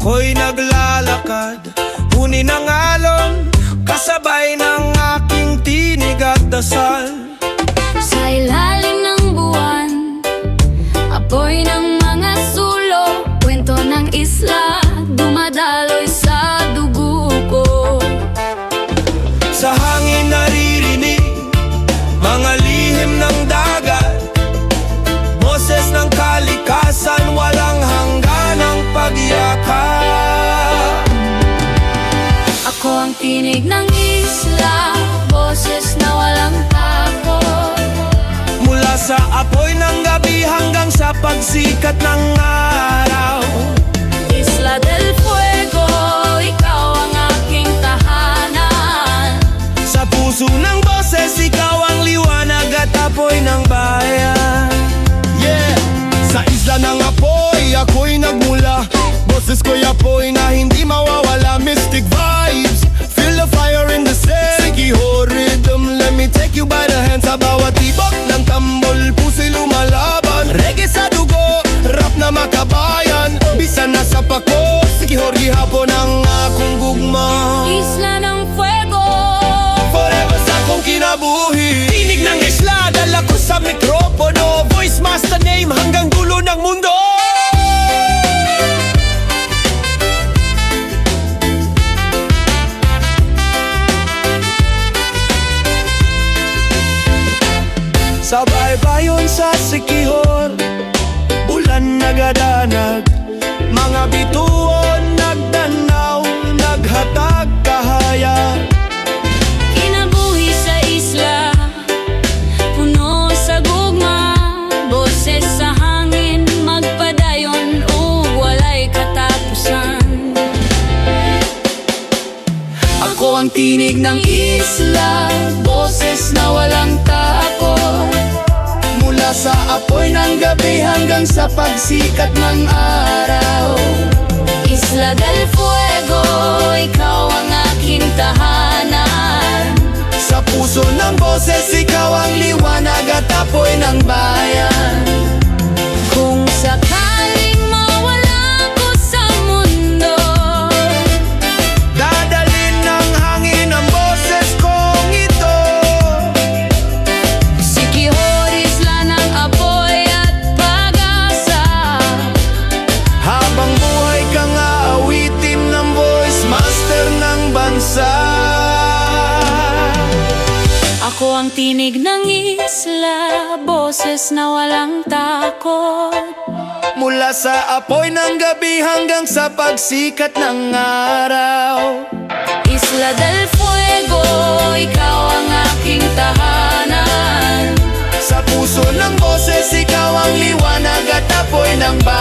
Ako'y naglalakad. Huni ng alon Kasabay ng aking tinig at dasal. Sa ilalim ng buwan Apoy ng mga sulo Kwento ng isla pagsikat ng araw Bisa na sa pako, sikiho gihapon ang akong gugma. Isla ng Fuego. Forever sa akong kinabuhi. Tinig ng isla, dala ko sa mikropono. Voice master name hanggang dulo ng mundo. Sa baybayon sa sikihor Ulan nagadanag Mga bituon nagdanaw Naghatag kahaya. Kinabuhi sa isla Puno sa gugma Boses sa hangin Magpadayon o walay katapusan. Ako ang tinig ng isla Boses na gabi hanggang sa pagsikat ng araw. Isla del Fuego Ikaw ang aking tahanan. Sa puso ng boses, ikaw ang liwanag at apoy ng bayan ang tinig ng isla Boses na walang takot. Mula sa apoy ng gabi hanggang sa pagsikat ng araw. Isla del Fuego Ikaw ang aking tahanan. Sa puso ng boses, ikaw ang liwanag at apoy ng bayan